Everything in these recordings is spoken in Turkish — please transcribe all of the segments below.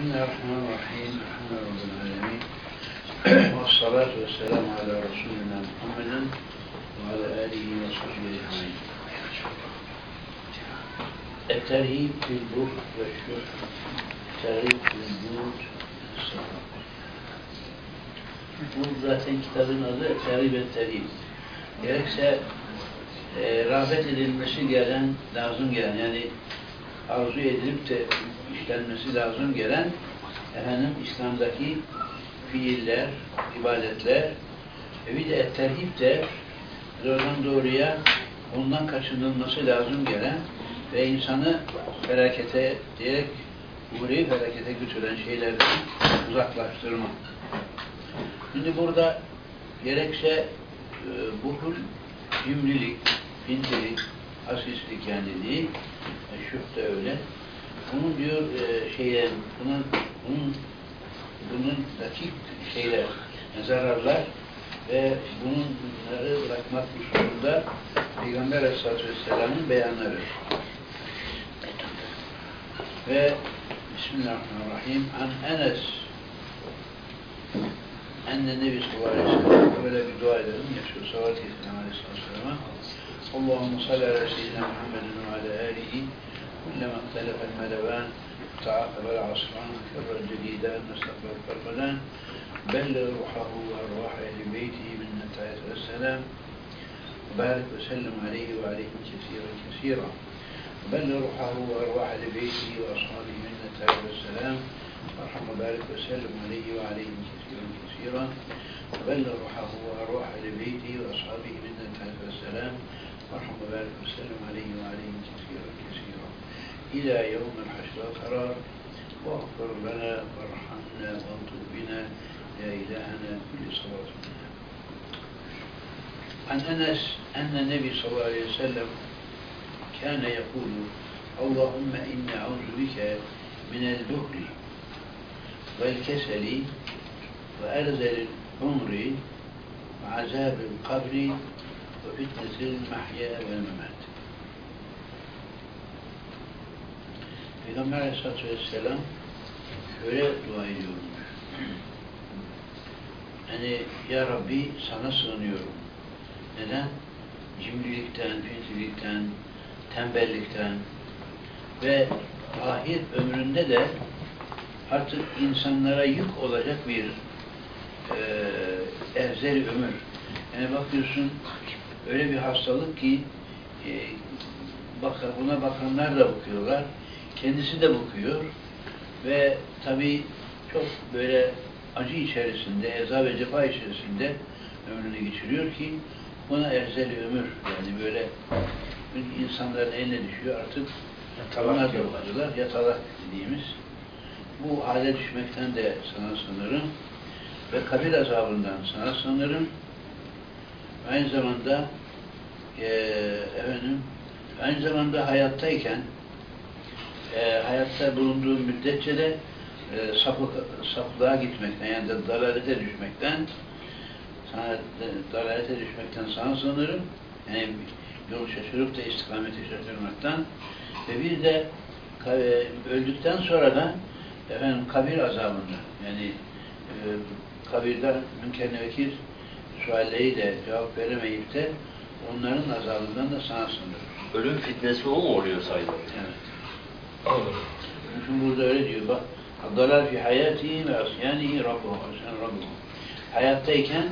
Bismillahirrahmanirrahim. Elhamdülillahirrahmanirrahim. Ve salatu ve selamu ala Resulina Muhammeden ve ala alihi ve sahbihi ecmaîn. Terhib fil buh ve şuh, terhib fil buğd, Bu zaten kitabın adı Terhib et Terhib. Gerekse e, rağbet edilmesi gelen, lazım gelen yani arzu edilip de işlenmesi lazım gelen efendim İslam'daki fiiller, ibadetler e bir de terhip de doğrudan doğruya ondan kaçınılması lazım gelen ve insanı felakete diyerek uğrayıp felakete götüren şeylerden uzaklaştırma. Şimdi burada gerekse e, buhul, cimrilik, pintilik, asistlik yani şuh da öyle. Bunun diyor e, şeye, bunun, bunun, bunun dakik şeyler, zararlar ve bunları bırakmak hususunda Peygamber Aleyhisselatü Vesselam'ın beyanları. Ve Bismillahirrahmanirrahim An Enes Enne Nebi sallallahu aleyhi ve sellem böyle bir dua edelim. Yaşıyor salat getirin aleyhisselatü vesselam'a. Salli ala seyyidina Muhammedin ve ala alihi kullema ihtelefel melevan تعاقب العصران كر الجديدان نستقبل الفرقدان بلغ روحه وأرواح أهل بيته من نتائج السلام وبارك وسلم عليه وعليهم كثيرا كثيرا. بلغ روحه وأرواح أهل بيته وأصحابه من نتائج السلام وارحم وبارك وسلم عليه وعليهم كثيرا كثيرا. وبلغ روحه وأرواح أهل بيته وأصحابه من نتائج السلام وارحم وبارك وسلم عليه وعليهم كثيرا كثيرا. إلى يوم الحشر والقرار واغفر لنا وارحمنا وانطر بنا. يا إلهنا كل صلاة عن أنس أن النبي صلى الله عليه وسلم كان يقول اللهم إني أعوذ بك من البخل والكسل وأرذل العمر وعذاب القبر ve fitnesil mahya ve memat. Peygamber Aleyhisselatü Vesselam şöyle dua ediyormuş. Yani Ya Rabbi sana sığınıyorum. Neden? Cimrilikten, fitlilikten, tembellikten ve ahir ömründe de artık insanlara yük olacak bir e, evzeri ömür. Yani bakıyorsun öyle bir hastalık ki e, bak, buna bakanlar da bakıyorlar. Kendisi de bakıyor ve tabii çok böyle acı içerisinde, eza ve cefa içerisinde ömrünü geçiriyor ki buna erzeli ömür. Yani böyle insanların eline düşüyor artık. Onlar da bakıyorlar, yatalak dediğimiz. Bu hale düşmekten de sana sınırım ve kabir azabından sana sınırım aynı zamanda e, efendim aynı zamanda hayattayken e, hayatta bulunduğu müddetçe de e, sapık, saplığa gitmekten yani de dalalete düşmekten sana, dalalete düşmekten sana sınırım yani yol şaşırıp da istikameti şaşırmaktan. Ve bir de e, öldükten sonra da efendim kabir azabından yani e, kabirde münker nekir sualleriyle cevap veremeyip de onların azabından da sana sınırım. Ölüm fitnesi o mu oluyor sayılır? Evet. Çünkü burada öyle diyor bak Dalal fi hayatihi ve asyanihi rabbuhu asyan rabbuhu Hayattayken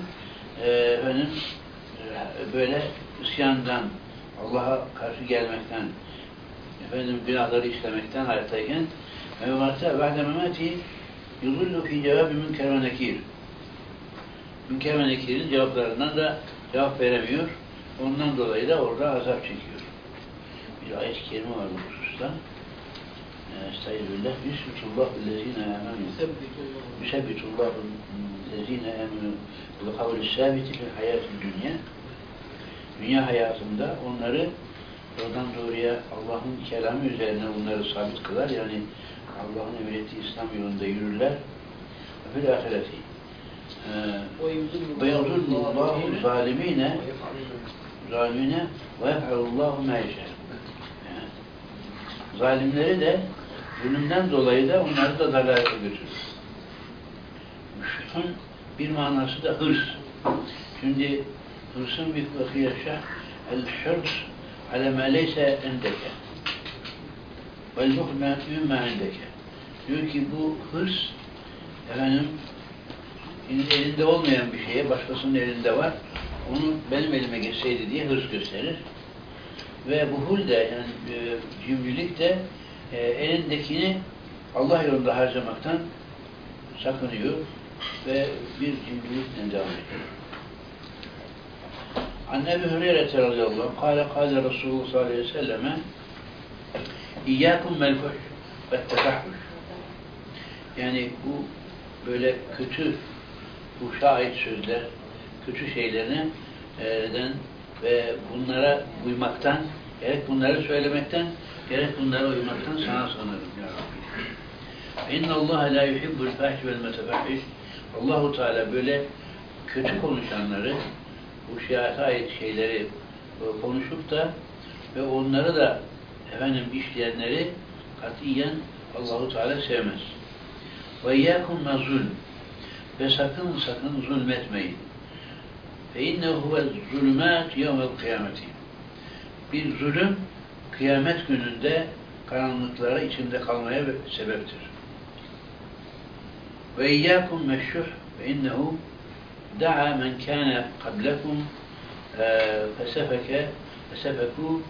e, efendim e, böyle isyandan Allah'a karşı gelmekten efendim günahları işlemekten hayattayken ve vematta ba'de memati yudullu fi cevabı münker ve nekir münker ve nekirin cevaplarından da cevap veremiyor. Ondan dolayı da orada azap çekiyor. Bir ayet-i kerime var bu hususta. Estağfirullah. Yusbitullahu lezine amenu. Yusebbitullahu lezine amenu. Bu kavli sabiti fil hayatı dünya. Dünya hayatında onları oradan doğruya Allah'ın kelamı üzerine bunları sabit kılar. Yani Allah'ın emrettiği İslam yolunda yürürler. Ve fil ahireti. Ve yudullahu zalimine zalimine ve yef'alullahu ma yeşâ. Zalimleri de zulümden dolayı da onları da dalalete götürür. Şuhun bir manası da hırs. Şimdi hırsın bir fıkhı yaşa el-hırs ale ma leyse endeke vel muhme mimma endeke diyor ki bu hırs efendim senin elinde olmayan bir şeye başkasının elinde var. Onu benim elime geçseydi diye hırs gösterir. Ve buhul de yani e, cimrilik de e, elindekini Allah yolunda harcamaktan sakınıyor ve bir cimrilikle devam ediyor. An Ebu Hüreyre radıyallahu anh kâle kâle Resulullah sallallahu aleyhi ve selleme İyyâkum melfuh ve tefahhuş yani bu böyle kötü bu ait sözler, kötü şeylerden ve bunlara uymaktan, gerek bunları söylemekten, gerek bunlara uymaktan sana sanırım ya Rabbi. Allah la yuhibbul fahş vel metefahhiş. Allahu Teala böyle kötü konuşanları, bu şiata ait şeyleri e, konuşup da ve onları da efendim işleyenleri katiyen Allahu Teala sevmez. Ve iyyakum zulm ve sakın sakın zulmetmeyin. Fe innehuve zulümat yevmel kıyameti. Bir zulüm kıyamet gününde karanlıklara içinde kalmaya sebeptir. Ve iyyakum meşşuh ve innehu da'a men kâne kablekum e, fesefeke fesefeku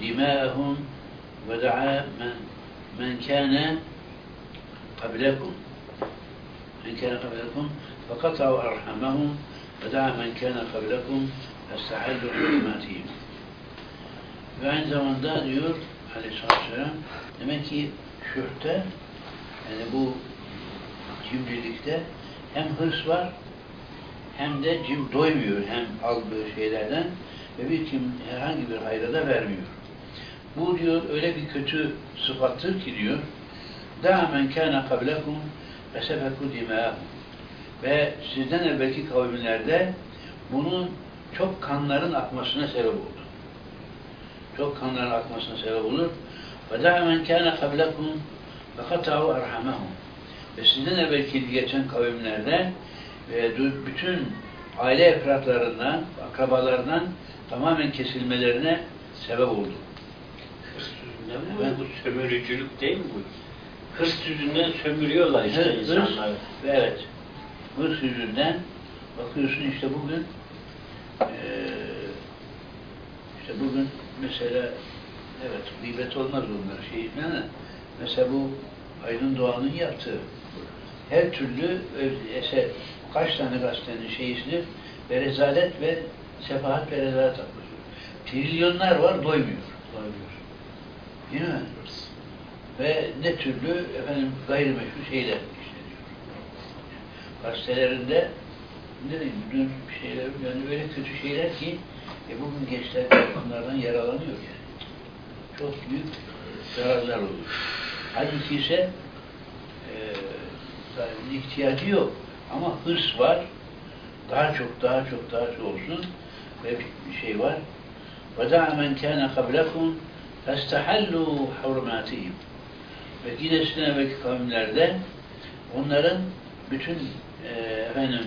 dimâhum ve da'a men men kâne kablekum من كان قبلكم فقطعوا أرحامهم ودعا من كان قبلكم فاستحلوا حرماتهم ve aynı zamanda diyor aleyhissalatü vesselam demek ki şühte yani bu cimrilikte hem hırs var hem de cim doymuyor hem aldığı şeylerden ve bir kim herhangi bir hayra da vermiyor. Bu diyor öyle bir kötü sıfattır ki diyor دَعَ مَنْ كَانَ قَبْلَكُمْ فَسَفَكُوا دِمَاءَهُمْ Ve sizden evvelki kavimlerde bunun çok kanların akmasına sebep oldu. Çok kanların akmasına sebep olur. وَدَعَ مَنْ كَانَ قَبْلَكُمْ فَقَطَعُوا أَرْحَمَهُمْ Ve sizden evvelki geçen kavimlerde e, bütün aile efratlarından, akrabalarından tamamen kesilmelerine sebep oldu. Ne bu? Bu sömürücülük değil mi bu? Hırs yüzünden sömürüyorlar işte Evet, insanları. Hırs, evet. Hırs yüzünden bakıyorsun işte bugün eee işte bugün mesela evet gıybet olmaz bunlar şey yani mesela bu Aydın Doğan'ın yaptığı her türlü eser kaç tane gazetenin şeyisidir ve rezalet ve sefahat ve rezalet atmış. Trilyonlar var doymuyor. Doymuyor. Değil mi? ve ne türlü efendim gayrimeşru şeyler işleniyor. Gazetelerinde ne diyeyim, bütün şeyler yani öyle kötü şeyler ki e, bugün gençler bunlardan yaralanıyor yani. Çok büyük zararlar olur. Halbuki ise e, ihtiyacı yok. Ama hırs var. Daha çok, daha çok, daha çok olsun. Ve bir şey var. وَدَعَ مَنْ كَانَ قَبْلَكُمْ فَاسْتَحَلُّوا حُرُمَاتِهِمْ ve sizden evvelki kavimlerde onların bütün e, efendim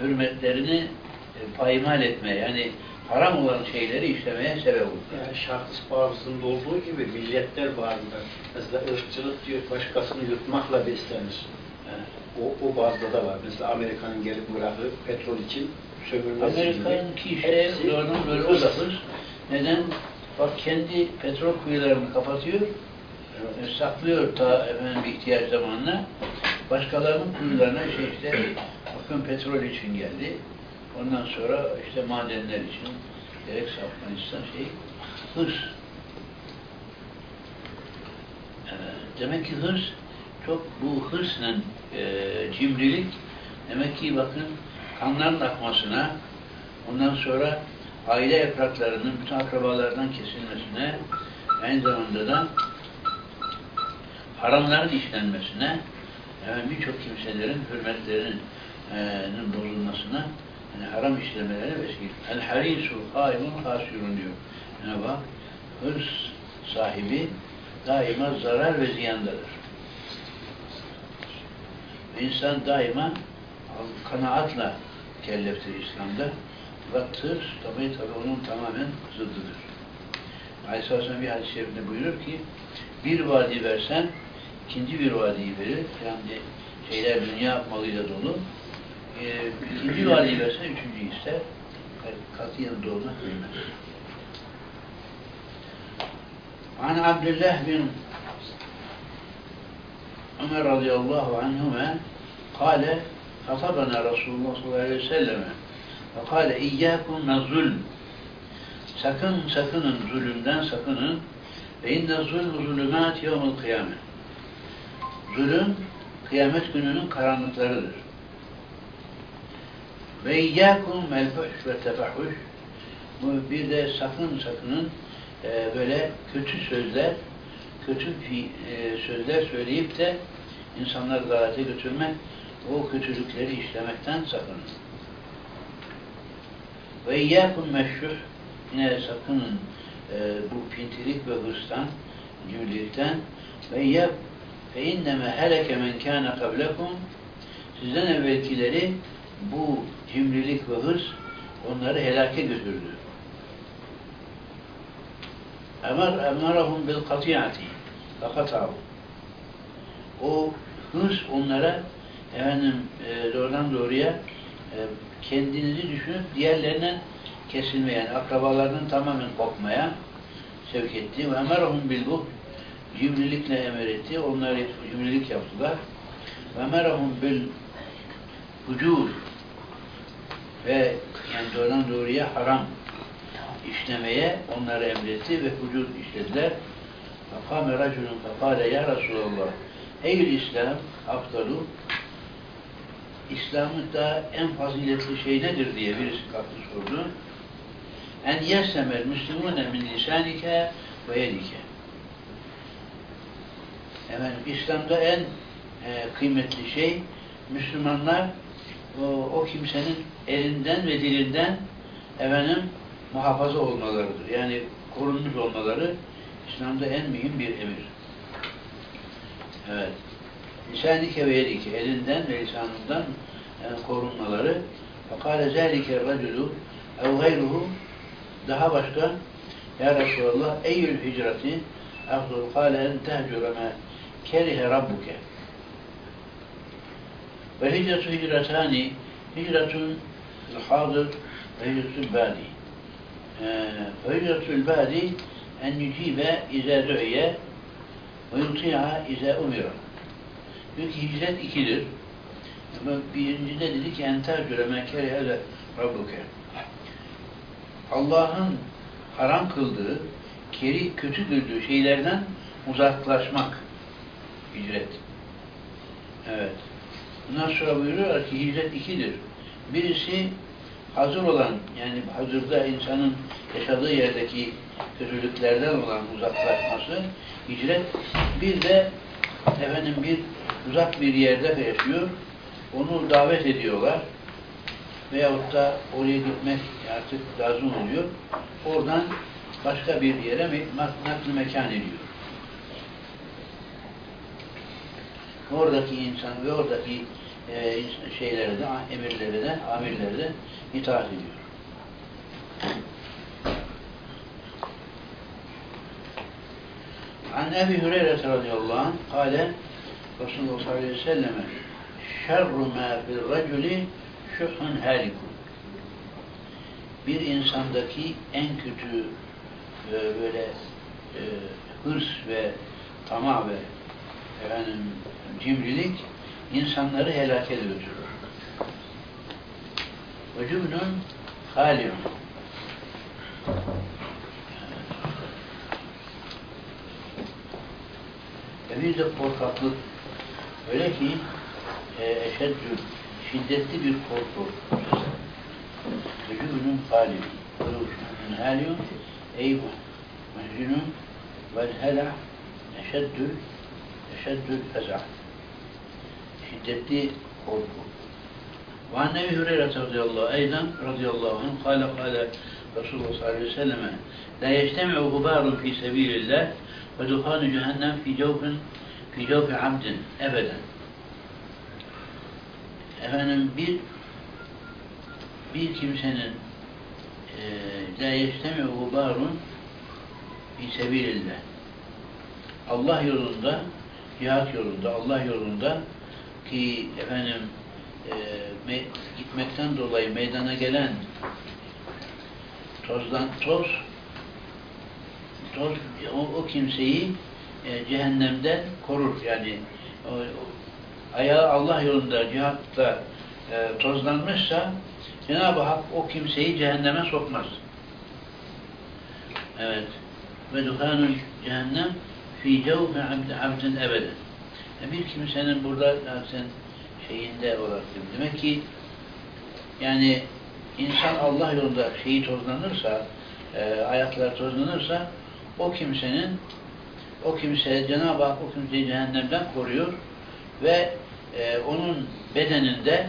hürmetlerini e, paymal etmeye yani haram olan şeyleri işlemeye sebep olur. Yani şahıs bazısında olduğu gibi milletler bazında mesela ırkçılık diyor başkasını yutmakla beslenir. Evet. O, o bazda da var. Mesela Amerika'nın gelip Irak'ı petrol için sömürmesi Amerika'nın ki işte oradan böyle hırs. Neden? Bak kendi petrol kuyularını kapatıyor, Evet. saklıyor ta efendim ihtiyaç zamanına. Başkalarının kuyularına şey işte bakın petrol için geldi. Ondan sonra işte madenler için gerekse Afganistan şey hırs. Ee, demek ki hırs çok bu hırsla e, cimrilik demek ki bakın kanların akmasına ondan sonra aile yapraklarının bütün akrabalardan kesilmesine aynı zamanda da haramların işlenmesine birçok kimselerin hürmetlerinin e, bozulmasına yani haram işlemelerine vesile. El harisu haimun hasirun diyor. Yani bak hırs sahibi daima zarar ve ziyandadır. İnsan daima kanaatla kelleftir İslam'da. Fakat tır tabi tabi onun tamamen zıddıdır. Aleyhisselam bir hadis-i şerifinde buyurur ki bir vadi versen ikinci bir vadiyi verir. Yani şeyler dünya malıyla dolu. E, ikinci vadiyi verse üçüncü ister. Katiyen doğruna koymaz. An Abdullah bin Ömer radıyallahu anhüme kale Hatabana Resulullah sallallahu aleyhi ve selleme ve kale iyyâkum zulm sakın sakının zulümden sakının ve inne zulm zulümat yevmul kıyamet zulüm kıyamet gününün karanlıklarıdır. Ve iyyâkum el fuhş ve tefahuş bu bir de sakın sakının e, böyle kötü sözler kötü fi, e, sözler söyleyip de insanları davet'e götürmek o kötülükleri işlemekten sakının. Ve iyyâkum meşruh yine sakının e, bu pintilik ve hırstan, cimrilikten. Ve iyyâk fe inneme heleke men kâne kablekum sizden evvelkileri bu cimrilik ve hırs onları helake götürdü. Emar emarahum bil katiyati fakatahu o hırs onlara efendim e, doğrudan doğruya e, kendinizi düşünüp diğerlerinden kesilmeye, yani akrabalardan tamamen kopmaya sevk etti. Ve emerahum bil bu cimrilikle emir etti. Onlar cimrilik yaptılar. Ve emerahum bil hucur ve yani doğrudan doğruya haram işlemeye onları emretti ve hucur işlediler. Fakame raculun fekale ya Resulallah Ey İslam afdalu İslam'da en faziletli şey nedir diye birisi kalktı sordu. En yesemel müslümune min lisanike ve yedike. Efendim, İslam'da en e, kıymetli şey Müslümanlar o, o kimsenin elinden ve dilinden efendim muhafaza olmalarıdır. Yani korunmuş olmaları İslam'da en mühim bir emir. Evet. Lisanike ve yedike elinden ve lisanından yani korunmaları fakale zelike raculu ev gayruhu daha başka Ya Resulallah eyyül hicrati afdol kale en tehcure kerihe rabbuke. Ve hicretu hicretani hicretun hadır ve hicretul badi ve hicretul badi en yücibe izâ du'iye ve yuti'a izâ umira diyor ki hicret ikidir. Ama birincide dedi ki enter göre mekere hele rabbuke. Allah'ın haram kıldığı, keri kötü gördüğü şeylerden uzaklaşmak hicret. Evet. Bundan sonra buyuruyorlar ki hicret ikidir. Birisi hazır olan, yani hazırda insanın yaşadığı yerdeki kötülüklerden olan uzaklaşması, hicret. Bir de efendim bir uzak bir yerde yaşıyor, onu davet ediyorlar veyahut da oraya gitmek artık lazım oluyor. Oradan başka bir yere nakli mekan ediyor. Oradaki insan ve oradaki e, şeylere de, emirlere de, amirlere de itaat ediyor. An Ebi Hureyre radıyallahu anh kâle Resulullah sallallahu aleyhi ve selleme şerru mâ fil raculi şuhun halikun. Bir insandaki en kötü e, böyle e, hırs ve tamah ve efendim, cimrilik insanları helake götürür. Ve cübnün haliyun. Ve bir de korkaklık. Öyle ki e, eşeddü şiddetli bir korku. Vücudunun hali, vücudunun haliyun, ey mehcunun vel hela eşeddü şeddül feza. Şiddetli korku. Ve an Nebi Hüreyre radıyallahu aydan radıyallahu anh kâle kâle Resulullah sallallahu aleyhi ve selleme la yectemi'u gubarun fi sebilillah ve duhanu cehennem fi cevfin fi cevfi abdin ebeden. Efendim bir bir kimsenin e, la yectemi'u gubarun fi sebilillah Allah yolunda cihat yolunda Allah yolunda ki efendim e, me- gitmekten dolayı meydana gelen tozdan toz toz o, o kimseyi e, cehennemden korur yani o, o- ayağı Allah yolunda cihatta e, tozlanmışsa Cenab-ı Hak o kimseyi cehenneme sokmaz. Evet. Ve duhanul cehennem fi cevfi abd, abdin ebeden. E bir kimsenin burada zaten şeyinde olarak demek ki yani insan Allah yolunda şeyi tozlanırsa, e, ayaklar tozlanırsa o kimsenin o kimse Cenab-ı Hak o kimseyi cehennemden koruyor ve e, onun bedeninde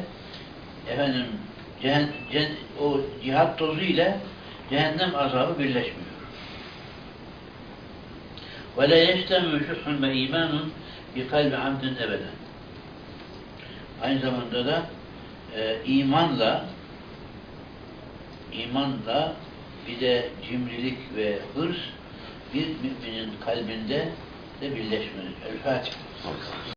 efendim cehen, cen- o cihat tozu ile cehennem azabı birleşmiyor. Ve la yeştemu şuhun ve imanun bi kalbi. Aynı zamanda da e, imanla imanla bir de cimrilik ve hırs bir müminin kalbinde de birleşmez. El Fatiha.